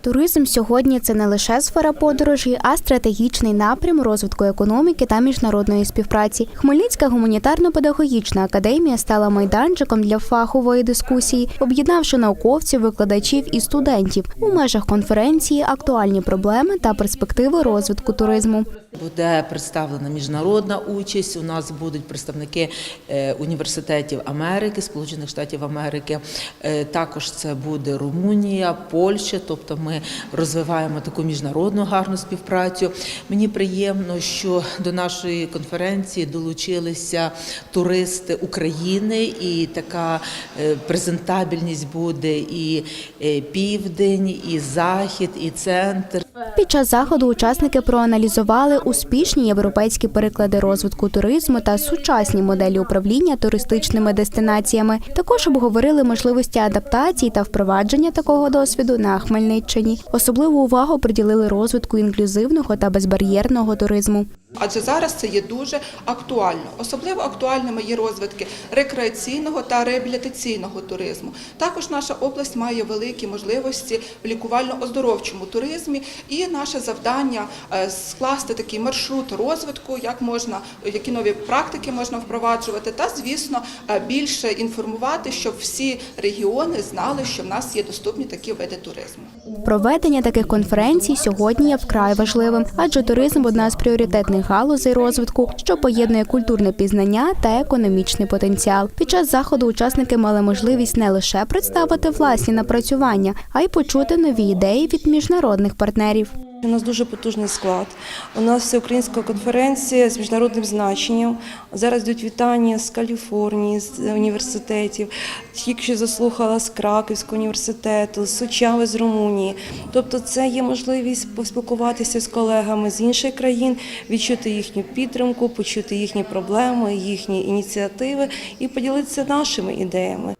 Туризм сьогодні це не лише сфера подорожі, а стратегічний напрям розвитку економіки та міжнародної співпраці. Хмельницька гуманітарно-педагогічна академія стала майданчиком для фахової дискусії, об'єднавши науковців, викладачів і студентів у межах конференції актуальні проблеми та перспективи розвитку туризму. Буде представлена міжнародна участь. У нас будуть представники е, університетів Америки, Сполучених Штатів Америки. Е, Також це буде Румунія, Польща. Тобто ми розвиваємо таку міжнародну гарну співпрацю. Мені приємно, що до нашої конференції долучилися туристи України, і така е, презентабельність буде і е, південь, і захід, і центр. Під час заходу учасники проаналізували успішні європейські переклади розвитку туризму та сучасні моделі управління туристичними дестинаціями. Також обговорили можливості адаптації та впровадження такого досвіду на Хмельниччині. Особливу увагу приділили розвитку інклюзивного та безбар'єрного туризму. Адже зараз це є дуже актуально. Особливо актуальними є розвитки рекреаційного та реабілітаційного туризму. Також наша область має великі можливості в лікувально-оздоровчому туризмі, і наше завдання е, скласти такий маршрут розвитку, як можна, які нові практики можна впроваджувати, та звісно е, більше інформувати, щоб всі регіони знали, що в нас є доступні такі види туризму. Проведення таких конференцій сьогодні є вкрай важливим, адже туризм одна з пріоритетних галузей розвитку, що поєднує культурне пізнання та економічний потенціал. Під час заходу учасники мали можливість не лише представити власні напрацювання, а й почути нові ідеї від міжнародних партнерів. У нас дуже потужний склад. У нас всеукраїнська конференція з міжнародним значенням. Зараз йдуть вітання з Каліфорнії, з університетів. Тільки що заслухала з Краківського університету, з Сучави з Румунії. Тобто, це є можливість поспілкуватися з колегами з інших країн, відчути їхню підтримку, почути їхні проблеми, їхні ініціативи і поділитися нашими ідеями.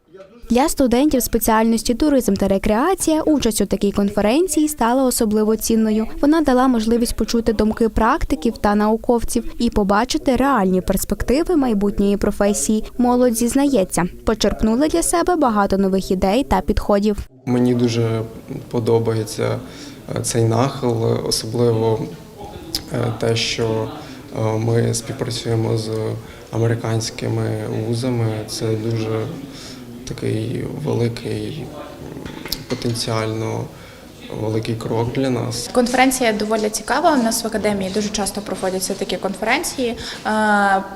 Для студентів спеціальності туризм та рекреація участь у такій конференції стала особливо цінною. Вона дала можливість почути думки практиків та науковців і побачити реальні перспективи майбутньої професії. Молодь зізнається, почерпнули для себе багато нових ідей та підходів. Мені дуже подобається е, цей нахил, особливо е, те, що е, ми співпрацюємо з американськими вузами. Це дуже такий великий потенціально великий крок для нас. Конференція доволі цікава. У нас в академії дуже часто проводяться такі конференції. Е,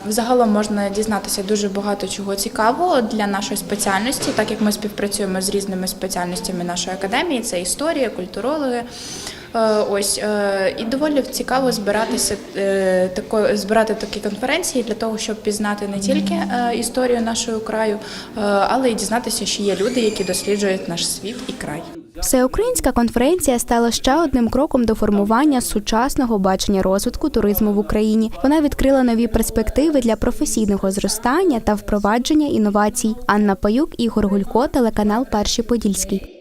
Загалом можна дізнатися дуже багато чого цікавого для нашої спеціальності, так як ми співпрацюємо з різними спеціальностями нашої академії. Це історія, культурологи. Е, Ось е, і доволі цікаво збиратися е, тако, збирати такі конференції для того, щоб пізнати не тільки історію нашого краю, але й дізнатися, що є люди, які досліджують наш світ і край. Всеукраїнська конференція стала ще одним кроком до формування сучасного бачення розвитку туризму в Україні. Вона відкрила нові перспективи для професійного зростання та впровадження інновацій. Анна Паюк, Ігор Гулько, телеканал Перший Подільський.